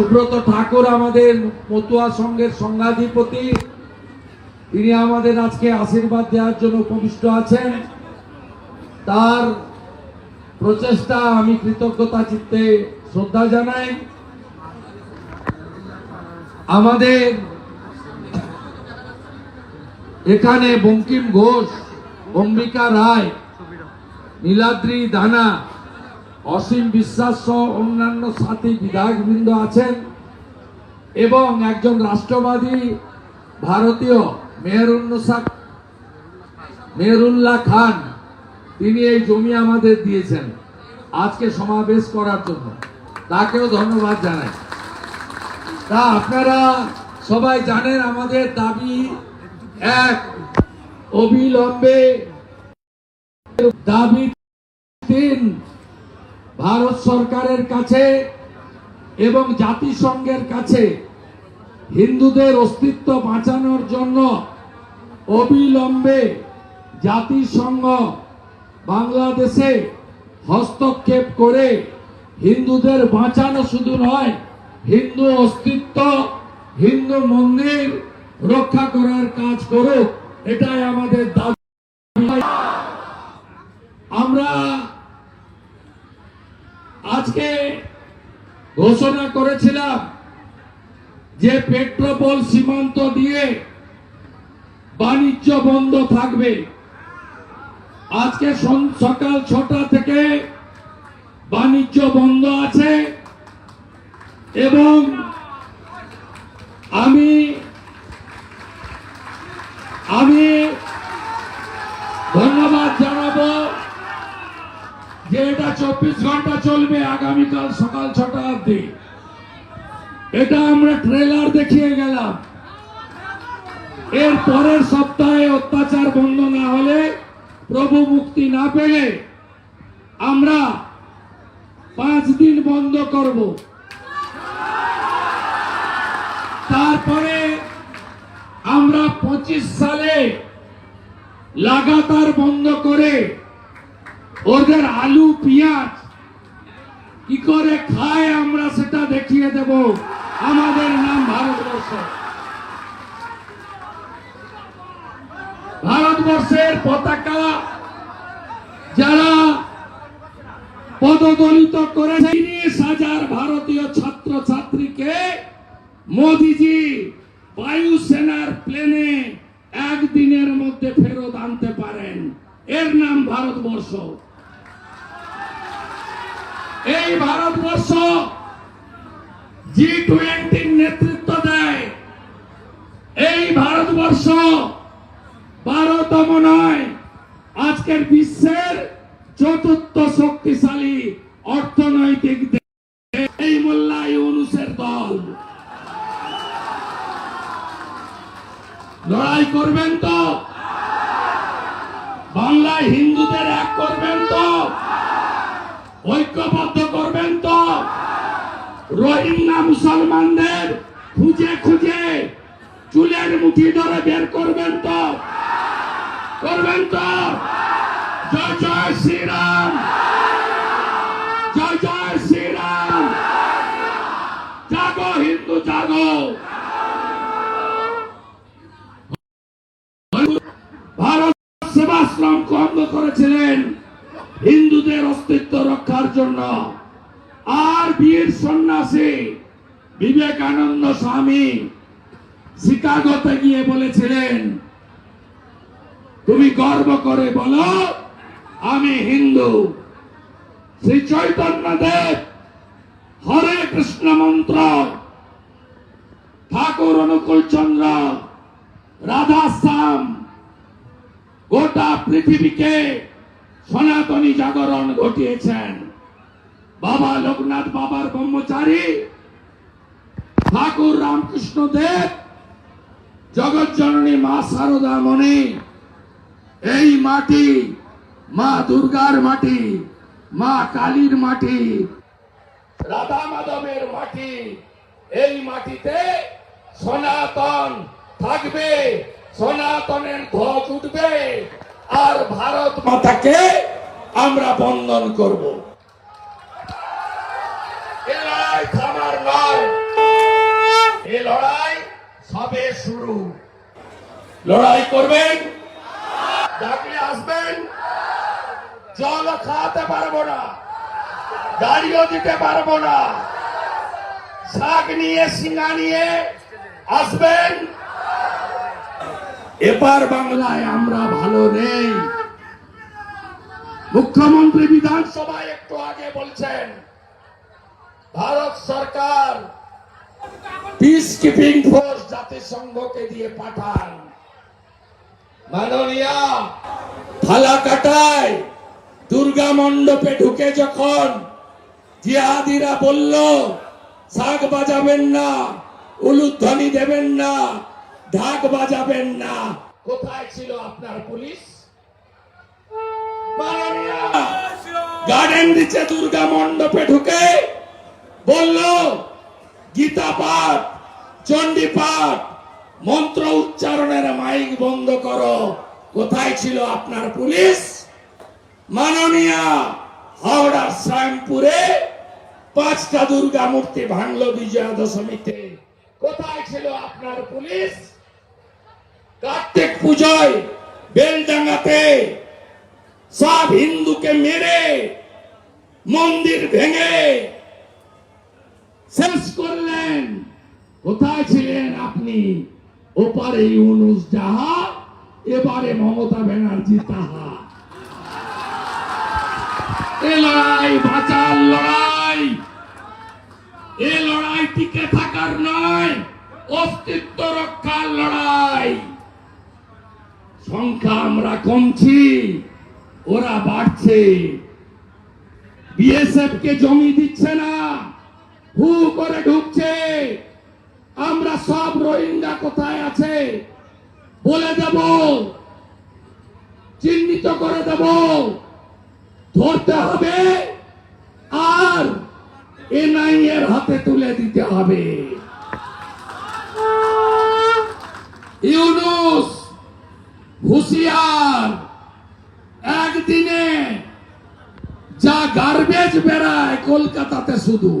সুব্রত ঠাকুর আমাদের মতুয়া সংঘের সংঘাধিপতি। তিনি আমাদের আজকে আশীর্বাদ দেওয়ার জন্য উপবিষ্ট আছেন। তার প্রচেষ্টা আমি কৃতজ্ঞতা চিত্তে শ্রদ্ধা জানাই। আমাদের এখানে বঙ্কিম ঘোষ, অম্বিকা রায়, নীলাদ্রি দানা অসীম বিশ্বাস সহ অন্যান্য সাথী বিধায়কবৃন্দ আছেন এবং একজন রাষ্ট্রবাদী ভারতীয়, মেহরুন্নসা মেহরুল্লাহ খান। তিনি এই জমি আমাদের দিয়েছেন। আজকে সমাবেশ করার জন্য। তাকেও ধন্যবাদ জানাই। তা আপনারা সবাই জানেন আমাদের দাবি এক, অবিলম্বে দাবি তিন ভারত সরকারের কাছে এবং জাতিসংঘের কাছে হিন্দুদের অস্তিত্ব বাঁচানোর জন্য অবিলম্বে জাতিসংঘ বাংলাদেশে হস্তক্ষেপ করে হিন্দুদের বাঁচানো শুধু নয়, হিন্দু অস্তিত্ব, হিন্দু মন্দির রক্ষা করার কাজ করুক, এটাই আমাদের দাবি। আমরা আজকে ঘোষণা করেছিলাম যে পেট্রোপল সীমান্ত দিয়ে বাণিজ্য বন্ধ থাকবে। আজকে সকাল ছটা থেকে বাণিজ্য বন্ধ আছে এবং আমি আমি ধন্যবাদ জানাব যে এটা চব্বিশ ঘণ্টা চলবে আগামীকাল সকাল ছটা অব্দি এটা আমরা ট্রেলার দেখিয়ে গেলাম। এর পরের সপ্তাহে অত্যাচার বন্ধ না হলে, প্রভু মুক্তি না পেলে, আমরা পাঁচ দিন বন্ধ করব। তারপরে আমরা পঁচিশ সালে লাগাতার বন্ধ করে ওদের আলু, পেঁয়াজ, কি করে খায় আমরা সেটা দেখিয়ে দেব। আমাদের নাম ভারতবর্ষ। ভারতবর্ষের পতাকা যারা পদদলিত করে তিরিশ হাজার ভারতীয় ছাত্র ছাত্রীকে মোদিজি বায়ুসেনার প্লেনে একদিনের মধ্যে ফেরত আনতে পারেন। এর নাম ভারতবর্ষ। এই ভারতবর্ষ জি টোয়েন্টির নেতৃত্ব দেয়। এই ভারতবর্ষ বারোতম নয়, আজকের বিশ্বের চতুর্থ শক্তিশালী অর্থনৈতিক এই মোল্লা ইউনুসের দল। লড়াই করবেন তো? বাংলায় হিন্দুদের এক করবেন তো? ঐক্যবদ্ধ করবেন তো। রোহিঙ্গা মুসলমানদের খুঁজে খুঁজে চুলের মুঠি ধরে বের করবেন তো। করবেন তো। জয় জয় শ্রীরাম। জয় জয় শ্রীরাম। জাগো হিন্দু, জাগো ভারত সেবাশ্রম বন্ধ করেছিলেন হিন্দুদের অস্তিত্ব রক্ষার জন্য আর বীর সন্ন্যাসী বিবেকানন্দ স্বামী শিকাগোতে গিয়ে বলেছিলেন, তুমি গর্ব করে বলো, আমি হিন্দু। শ্রী চৈতন্য দেব, হরে কৃষ্ণ মন্ত্র, ঠাকুর অনুকূল চন্দ্র রাধা শ্যাম গোটা পৃথিবীকে সনাতনী জাগরণ ঘটিয়েছেন। বাবা লোকনাথ, বাবার ব্রহ্মচারী, ঠাকুর রামকৃষ্ণ দেব, জগৎ জননী মা সারদা মণি, এই মাটি, মা দুর্গার মাটি, মা কালীর মাটি, রাধা মাধবের মাটি, এই মাটিতে সনাতন থাকবে, সনাতনের ধ্বজ উঠবে। আর ভারত মাতাকে আমরা বন্দন করব। এ লড়াই নয়। এ লড়াই সবে শুরু। লড়াই করবেন? ডাকলে আসবেন? জল খাওয়াতে পারব না। গাড়িও দিতে পারব না। শাক নিয়ে, সিঙ্গা নিয়ে আসবেন? এবার বাংলায় আমরা ভালো নেই। মুখ্যমন্ত্রী বিধানসভায় একটু আগে বলছেন, ভারত সরকার পিস কিপিং ফোর্স জাতিসংঘকে দিয়ে পাঠান। মাননীয়া ফালাকাটায় দুর্গা মণ্ডপে ঢুকে যখন জিহাদিরা বলল শাক বাজাবেন না, উলুধ্বনি দেবেন না ঢাক বাজাবেন না। কোথায় ছিল আপনার পুলিশ? গার্ডেন দিচ্ছে দুর্গা মণ্ডপে ঢুকে। বলল গীতা পাঠ চণ্ডী পাঠ মন্ত্র উচ্চারণের মাইক বন্ধ করো। কোথায় ছিল আপনার পুলিশ? মাননীয়া হাওড়ার শ্যামপুরে পাঁচটা দুর্গা মূর্তি ভাঙলো বিজয়া দশমীতে। কোথায় ছিল আপনার পুলিশ? কার্তিক পুজোয় বেলডাঙ্গাতে সব হিন্দুকে মেরে মন্দির ভেঙে শেষ করলেন। কোথায় ছিলেন আপনি? ওপারে ইউনুস যাহা, এবারে মমতা ব্যানার্জি তাহা। এ লড়াই বাঁচার লড়াই। এ লড়াই টিকে থাকার নয়, অস্তিত্ব রক্ষার লড়াই। সংখ্যা আমরা কমছি, ওরা বাড়ছে। বিএসএফ কে জমি দিচ্ছে না, হু করে ঢুকছে। আমরা সব রোহিঙ্গা কোথায় আছে, বলে দেব, চিহ্নিত করে দেব। ধরতে হবে, আর এনআই এর হাতে তুলে দিতে হবে। ইউনুস হুশিয়ার। একদিনে যা গার্বেজ বেড়ায় কলকাতাতে শুধু,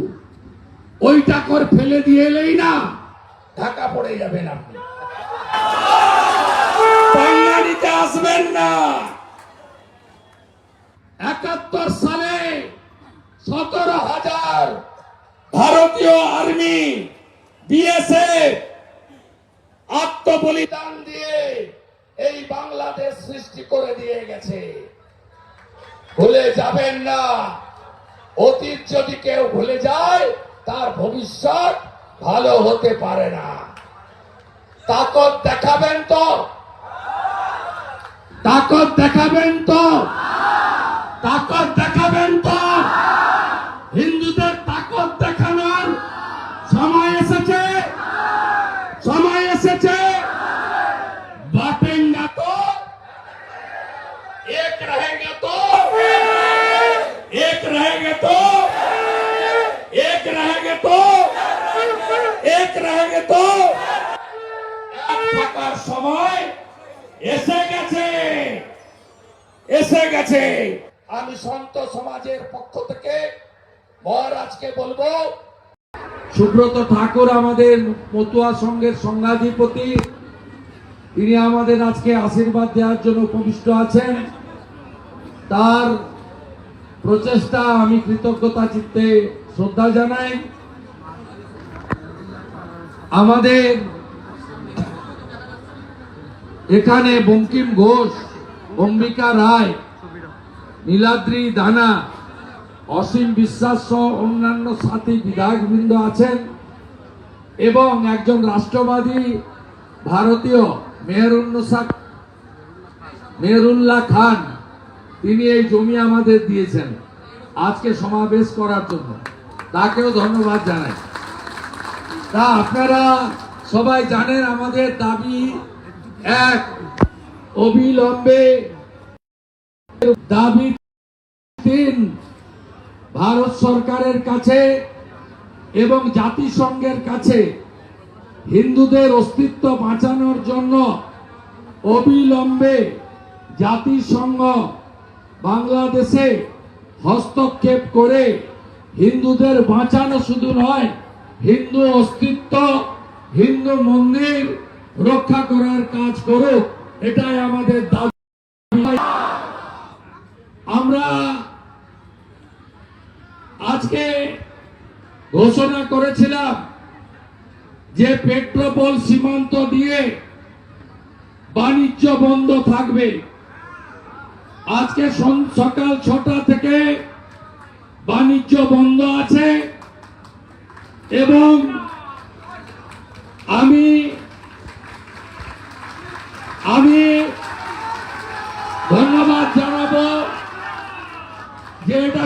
ওইটা করে ফেলে দিয়ে এলেই না, ঢাকা পড়ে যাবেন আপনি। বাঙালিতে আসবেন না। একাত্তর সালে সতেরো হাজার ভারতীয় আর্মি, বিএসএফ, আত্মবলিদান দিয়ে এই বাংলাদেশ সৃষ্টি করে দিয়ে গেছে। ভুলে যাবেন না। অতীত যদি কেউ ভুলে যায়, তার ভবিষ্যৎ ভালো হতে পারে না। তাকত দেখাবেন তো? তাকত দেখাবেন তো? তাকত দেখাবেন एक रहेगा तो एक रहेगा तो एक रहेगा तो एक रहेगा तो এক থাকার সময় এসে গেছে এসে গেছে আমি সন্ত সমাজের পক্ষ থেকে মহারাজকে বলবো সুব্রত ঠাকুর আমাদের মতুয়া সংঘের সংঘাধিপতি তিনি আমাদের আজকে আশীর্বাদ দেওয়ার জন্য উপবিষ্ট আছেন তার প্রচেষ্টা আমি কৃতজ্ঞতা চিত্তে শ্রদ্ধা জানাই। আমাদের এখানে বঙ্কিম ঘোষ, অম্বিকা রায়, নীলাদ্রি দানা, অসীম বিশ্বাস সহ অন্যান্য সাথী বিধায়কবৃন্দ আছেন এবং একজন রাষ্ট্রবাদী ভারতীয়, মেহরুন্নসা মেহরুল্লাহ খান। তিনি এই জমি আমাদের দিয়েছেন। আজকে সমাবেশ করার জন্য। তাকেও ধন্যবাদ জানাই। তা আপনারা সবাই জানেন আমাদের দাবি এক, অবিলম্বে দাবি তিন, ভারত সরকারের কাছে এবং জাতিসংঘের কাছে হিন্দুদের অস্তিত্ব বাঁচানোর জন্য অবিলম্বে জাতিসংঘ বাংলাদেশে হস্তক্ষেপ করে হিন্দুদের বাঁচানো শুধু নয়, হিন্দু অস্তিত্ব, হিন্দু মন্দির রক্ষা করার কাজ করুক, এটাই আমাদের দাবি। আমরা আজকে ঘোষণা করেছিলাম যে পেট্রোপল সীমান্ত দিয়ে বাণিজ্য বন্ধ থাকবে। আজকে সকাল ছটা থেকে বাণিজ্য বন্ধ আছে এবং আমি আমি ধন্যবাদ জানাব যে এটা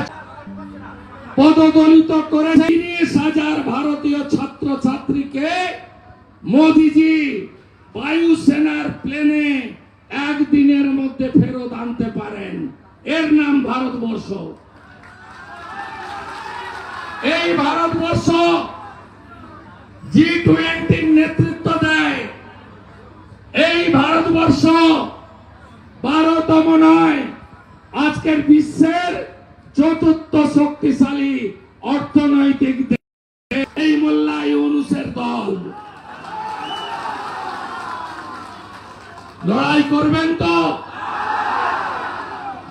পদদলিত করে তিরিশ হাজার ভারতীয় ছাত্র ছাত্রীকে মোদিজি বায়ুসেনার প্লেনে একদিনের মধ্যে ফেরত আনতে এর নাম ভারতবর্ষ। এই ভারতবর্ষ জি টোয়েন্টির নেতৃত্ব দেয় এই ভারতবর্ষ বারোতম নয় আজকের বিশ্বের চতুর্থ শক্তিশালী অর্থনৈতিক দেশ এই মোল্লা ইউনুসের দল লড়াই করবেন তো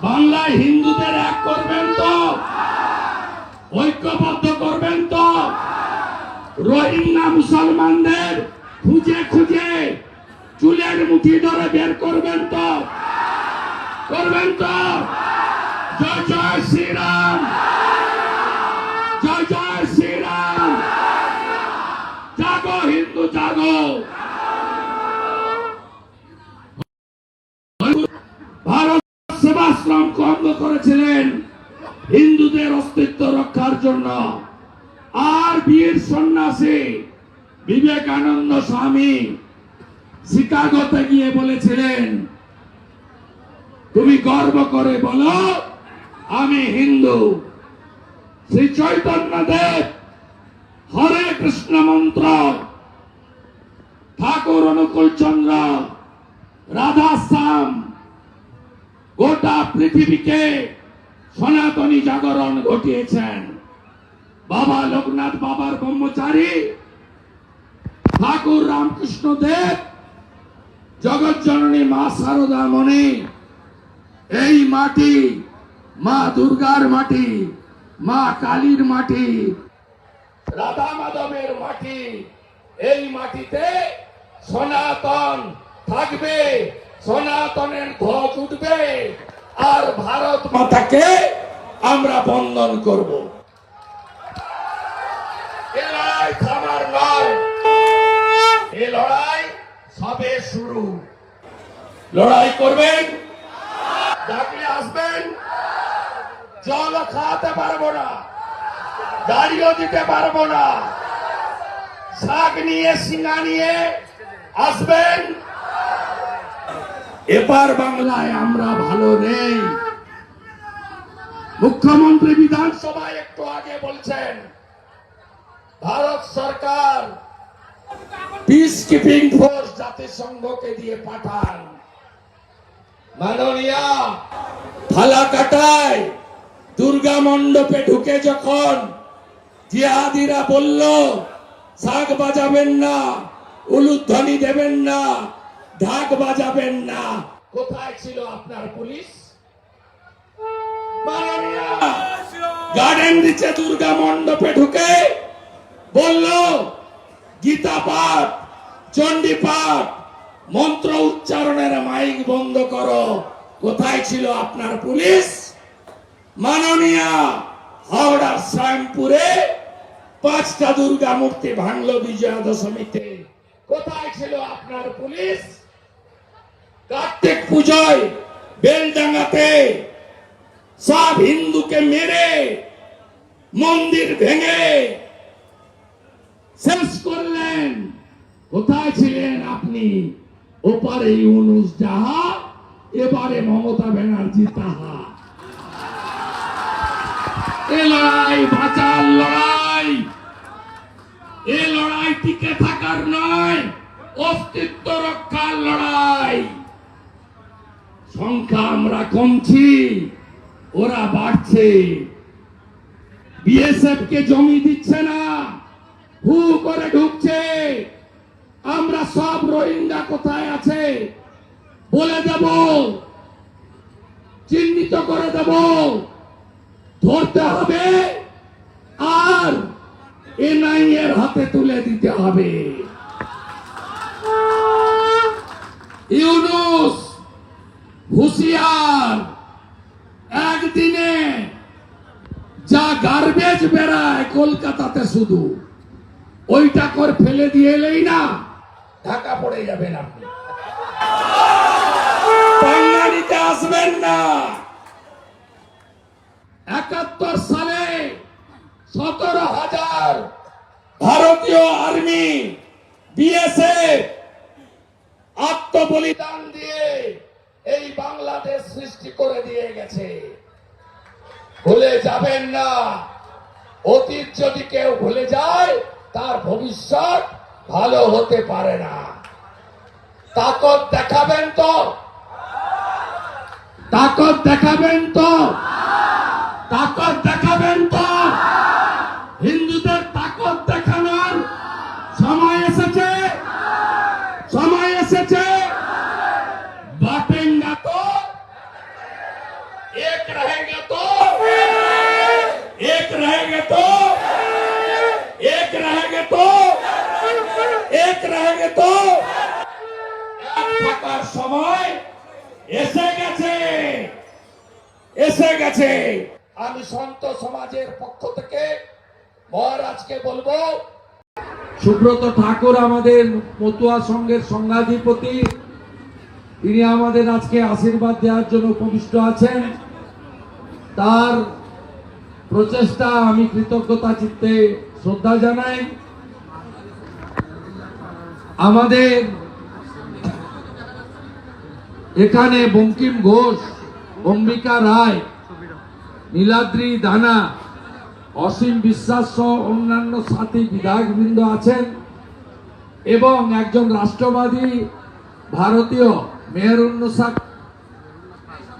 বাংলায় হিন্দুদের এক করবেন তো ঐক্যবদ্ধ করবেন তো রোহিঙ্গা মুসলমানদের খুঁজে খুঁজে চুলের মুঠি ধরে বের করবেন তো করবেন তো? জয় জয় শ্রীরাম। জয় জয় শ্রীরাম। জাগো হিন্দু, জাগো। ভারত সেবাশ্রম কর্ম করেছিলেন হিন্দুদের অস্তিত্ব রক্ষার জন্য। আর বীর সন্ন্যাসী বিবেকানন্দ স্বামী শিকাগোতে গিয়ে বলেছিলেন তুমি গর্ব করে বলো, আমি হিন্দু। শ্রী চৈতন্য দেব, হরে কৃষ্ণ মন্ত্র, ঠাকুর অনুকূল চন্দ্র রাধা শ্যাম গোটা পৃথিবীকে সনাতনী জাগরণ ঘটিয়েছেন। বাবা লোকনাথ বাবার ব্রহ্মচারী, ঠাকুর রামকৃষ্ণ দেব জগৎ জননী মা শারদা মণি এই মাটি, মা দুর্গার মাটি, মা কালীর মাটি, রাধা মাধবের মাটি, এই মাটিতে সনাতন থাকবে, সনাতনের ধ্বজ উঠবে, আর ভারত মাতাকে আমরা বন্দন করব। নয়, এ লড়াই সবে শুরু। লড়াই করবেন ডাকলে আসবেন? জল খাওয়াতে পারব না। গাড়িও দিতে পারব না। শাক নিয়ে, সিঙ্গা নিয়ে আসবেন? এবার বাংলায় আমরা ভালো নেই। মুখ্যমন্ত্রী বিধানসভায় একটু আগে বলছেন, ভারত সরকার পিস কিপিং ফোর্স জাতিসংঘকে দিয়ে পাঠান। মাননীয়া ফালাকাটায় দুর্গা মণ্ডপে ঢুকে যখন জিহাদিরা বলল শাক বাজাবেন না উলুধ্বনি দেবেন না ঢাক বাজাবেন না। কোথায় ছিল আপনার পুলিশ? গার্ডেন দিচ্ছে দুর্গা মণ্ডপে ঢুকে বলল গীতা পাঠ চণ্ডী পাঠ মন্ত্র উচ্চারণের মাইক বন্ধ করো। কোথায় ছিল আপনার পুলিশ? মাননীয়া হাওড়ার শ্যামপুরে পাঁচটা দুর্গা মূর্তি ভাঙলো বিজয়া দশমীতে কোথায় ছিল আপনার পুলিশ? কার্তিক পুজোয় বেলডাঙ্গাতে সব হিন্দুকে মেরে মন্দির ভেঙে শেষ করলেন। কোথায় ছিলেন আপনি? ওপারে ইউনুস যাহা, এবারে মমতা ব্যানার্জি তাহা। এ লড়াই বাঁচার লড়াই। এ লড়াই টিকে থাকার নয়, অস্তিত্ব রক্ষার লড়াই। সংখ্যা আমরা কমছি, ওরা বাড়ছে। বিএসএফ কে জমি দিচ্ছে না, হু করে ঢুকছে। আমরা সব রোহিঙ্গা কোথায় আছে? বলে দেব। চিহ্নিত করে দেব। ধরতে হবে। আর এনআই এর হাতে তুলে দিতে হবে। ইউনুস হুশিয়ার। একদিনে যা গার্বেজ বেড়ায় কলকাতাতে শুধু, ওইটা করে ফেলে দিয়ে এলেই না। ঢাকা পড়ে যাবেন আপনি। বাঙালিতে আসবেন না। একাত্তর সালে সতেরো হাজার ভারতীয় আর্মি বিএসএফ আত্মবলিদান দিয়ে এই বাংলাদেশ সৃষ্টি করে দিয়ে গেছে। ভুলে যাবেন না। অতীত যদি কেউ ভুলে যায় তার ভবিষ্যৎ ভালো হতে পারে না তাকত দেখাবেন তো তাকত দেখাবেন তো তাকত দেখাবেন তো হিন্দুদের তাকত দেখানোর সময় এসেছে সময় এসেছে बांटेगा तो एक रहेगा तो एक रहेगा तो एक रहेगा तो एक रहेगा तो এক থাকার সময় এসে গেছে এসে গেছে আমি সন্ত সমাজের পক্ষ থেকে মহারাজকে বলবো সুব্রত ঠাকুর আমাদের মতুয়া সংঘের সংঘাধিপতি তিনি আমাদের আজকে আশীর্বাদ দেওয়ার জন্য উপবিষ্ট আছেন তার প্রচেষ্টা আমি কৃতজ্ঞতা চিত্তে শ্রদ্ধা জানাই আমাদের এখানে বঙ্কিম ঘোষ, অম্বিকা রায়, নীলাদ্রি দানা, অসীম বিশ্বাস সহ অন্যান্য সাথী বিধায়কবৃন্দ আছেন এবং একজন রাষ্ট্রবাদী ভারতীয়, মেহরুন্নসা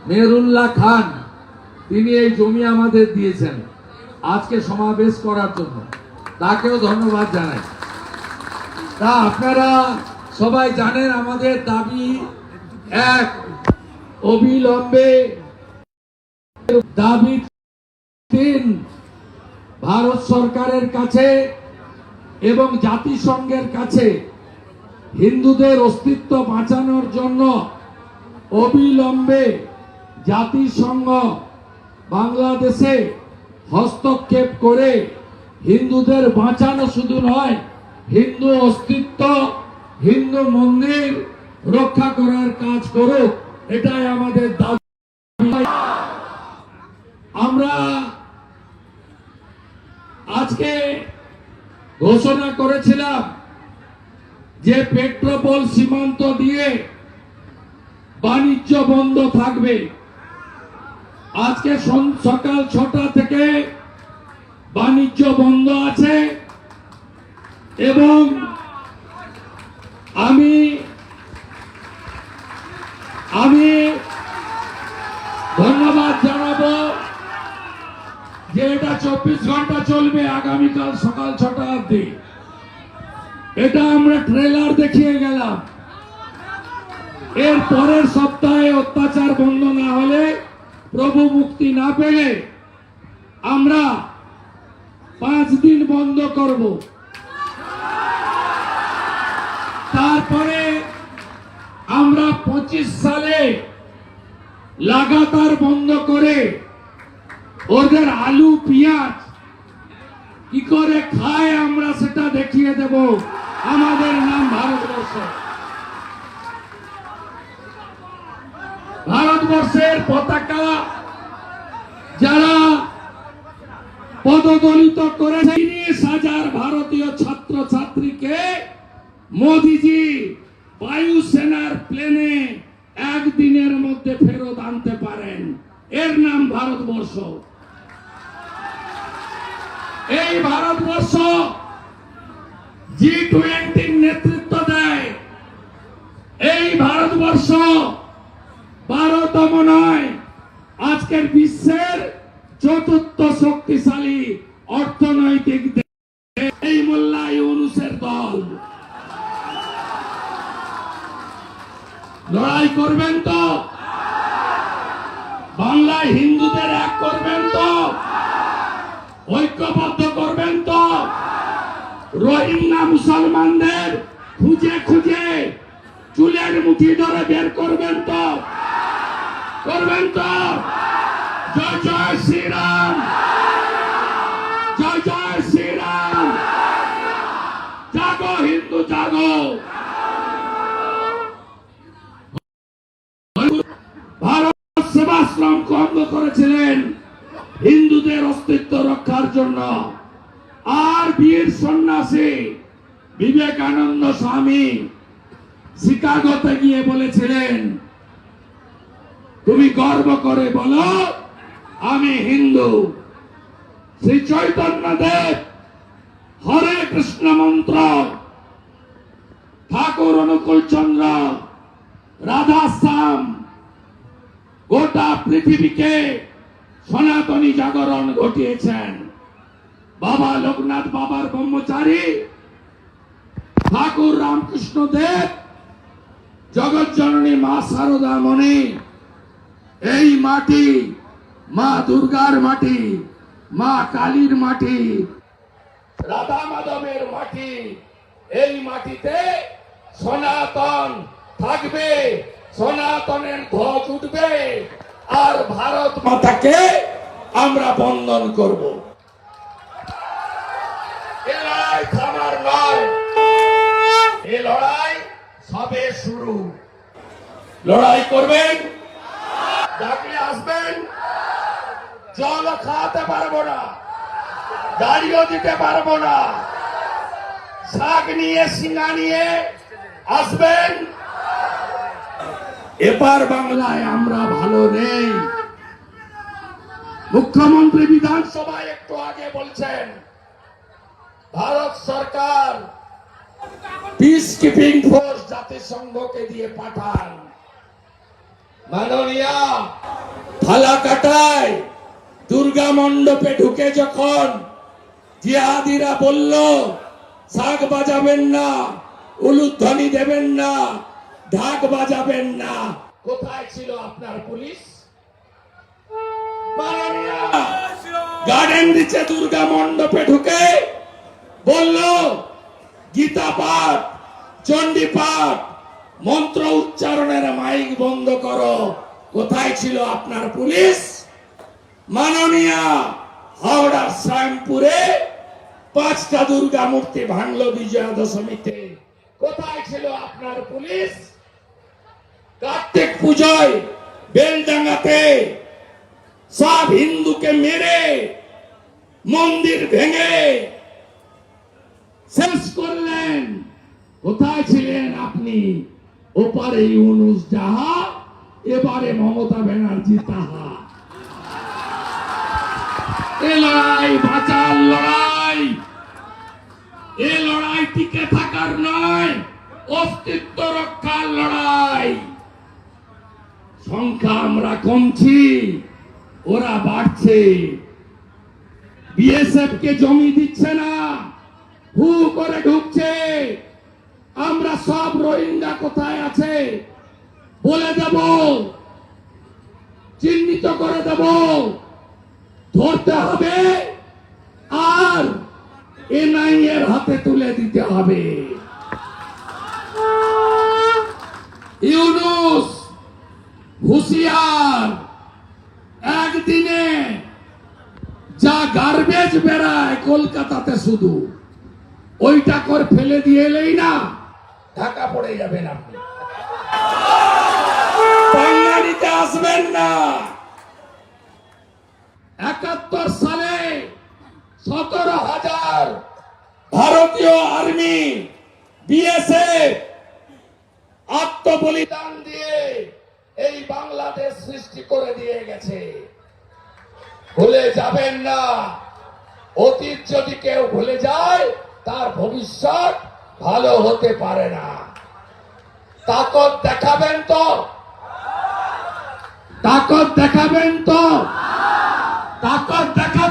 মেহরুল্লাহ খান। তিনি এই জমি আমাদের দিয়েছেন। আজকে সমাবেশ করার জন্য। তাকেও ধন্যবাদ জানাই। তা আপনারা সবাই জানেন আমাদের দাবি এক, অবিলম্বে দাবি তিন, ভারত সরকারের কাছে এবং জাতিসংঘের কাছে হিন্দুদের অস্তিত্ব বাঁচানোর জন্য অবিলম্বে জাতিসংঘ বাংলাদেশে হস্তক্ষেপ করে হিন্দুদের বাঁচানো শুধু নয় হিন্দু অস্তিত্ব, হিন্দু মন্দির রক্ষা করার কাজ করুক, এটাই আমাদের আমরা আজকে ঘোষণা করেছিলাম যে পেট্রোপল সীমান্ত দিয়ে বাণিজ্য বন্ধ থাকবে। আজকে সকাল ছটা থেকে বাণিজ্য বন্ধ আছে। এবং আমি আমি ধন্যবাদ জানাব যে এটা চব্বিশ ঘণ্টা চলবে আগামীকাল সকাল ছটা অব্দি এটা আমরা ট্রেলার দেখিয়ে গেলাম। এর পরের সপ্তাহে অত্যাচার বন্ধ না হলে, প্রভু মুক্তি না পেলে আমরা পাঁচ দিন বন্ধ করব তারপরে আমরা পঁচিশ সালে লাগাতার বন্ধ করে ওদের আলু, পেঁয়াজ কি করে খায় আমরা সেটা দেখিয়ে দেব। আমাদের নাম ভারতবর্ষ। ভারতবর্ষের পতাকা যারা পদদলিত করে তিরিশ হাজার ভারতীয় ছাত্র ছাত্রীকে মোদিজি বায়ুসেনার প্লেনে একদিনের মধ্যে ফেরত আনতে পারেন। এর নাম ভারতবর্ষ। এই ভারতবর্ষ জি টোয়েন্টির নেতৃত্ব দেয়। এই ভারতবর্ষ বারোতম নয় আজকের বিশ্বের চতুর্থ শক্তিশালী অর্থনৈতিক দেশ এই মোল্লা ইউনুসের দল লড়াই করবেন তো বাংলায় হিন্দুদের এক করবেন তো ঐক্যবদ্ধ করবেন তো রোহিঙ্গা মুসলমানদের খুঁজে খুঁজে চুলের মুঠি ধরে বের করবেন তো করবেন তো জয় জয় শ্রীরাম জয় জয় শ্রীরাম জাগো হিন্দু জাগো ভারত সেবাশ্রম অঙ্গ করেছিলেন হিন্দুদের অস্তিত্ব রক্ষার জন্য। আর বীর সন্ন্যাসী বিবেকানন্দ স্বামী শিকাগোতে গিয়ে বলেছিলেন, তুমি গর্ব করে বলো, আমি হিন্দু। শ্রী চৈতন্য দেব, হরে কৃষ্ণ মন্ত্র, ঠাকুর অনুকূল চন্দ্র, রাধা শ্যাম গোটা পৃথিবীকে সনাতনী জাগরণ ঘটিয়েছেন। বাবা লোকনাথ, বাবার ব্রহ্মচারী, ঠাকুর রামকৃষ্ণ দেব, জগৎ জননী মা সারদা মণি, এই মাটি মা দুর্গার মাটি, মা কালীর মাটি, রাধা মাধবের মাটি, এই মাটিতে সনাতন থাকবে। সনাতনের ধ্বজ উঠবে আর ভারত মাতাকে আমরা বন্দন করব। এ লড়াই নয়। এ লড়াই সবে শুরু। লড়াই করবেন? ডাকলে আসবেন? জল খাওয়াতে পারব না। গাড়িও দিতে পারব না। শাক নিয়ে, সিঙ্গা নিয়ে আসবেন? এবার বাংলায় আমরা ভালো নেই। মুখ্যমন্ত্রী বিধানসভায় একটু আগে বলছেন, ভারত সরকার পিস কিপিং ফোর্স জাতিসংঘকে দিয়ে পাঠান। মাননীয়া ফালাকাটায় দুর্গা মণ্ডপে ঢুকে যখন জিহাদিরা বলল, শাক বাজাবেন না, উলুধ্বনি দেবেন না ঢাক বাজাবেন না। কোথায় ছিল আপনার পুলিশ? গার্ডেন দিচ্ছে দুর্গা মণ্ডপে ঢুকে। বলল গীতা পাঠ চণ্ডী পাঠ মন্ত্র উচ্চারণের মাইক বন্ধ করো। কোথায় ছিল আপনার পুলিশ? মাননীয়া হাওড়ার শ্যামপুরে পাঁচটা দুর্গা মূর্তি ভাঙলো বিজয়া দশমীতে কোথায় ছিল আপনার পুলিশ? কার্তিক পুজোয় বেলডাঙ্গাতে সব হিন্দুকে মেরে মন্দির ভেঙে শেষ করলেন। কোথায় ছিলেন আপনি? ওপারে ইউনুস যাহা, এবারে মমতা ব্যানার্জি তাহা। এ লড়াই বাঁচার লড়াই। এ লড়াই টিকে থাকার নয়, অস্তিত্ব রক্ষার লড়াই। সংখ্যা আমরা কমছি, ওরা বাড়ছে। বিএসএফ কে জমি দিচ্ছে না, হু করে ঢুকছে। আমরা সব রোহিঙ্গা কোথায় আছে? বলে দেব, চিহ্নিত করে দেব। ধরতে হবে, আর এনআই এর হাতে তুলে দিতে হবে। ইউনুস হুশিয়ার। একদিনে যা গার্বেজ বেড়ায় কলকাতাতে শুধু, ওইটা করে ফেলে দিয়ে এলেই না, ঢাকা পড়ে যাবেন আপনি। বাঙালিতে আসবেন না। একাত্তর সালে সতেরো হাজার ভারতীয় আর্মি, বিএসএফ, আত্মবলিদান দিয়ে এই বাংলাদেশ সৃষ্টি করে দিয়ে গেছে। ভুলে যাবেন না। অতীত যদি কেউ ভুলে যায়, তার ভবিষ্যৎ ভালো হতে পারে না। তাকত দেখাবেন তো? তাকত দেখাবেন তো? তাকত দেখা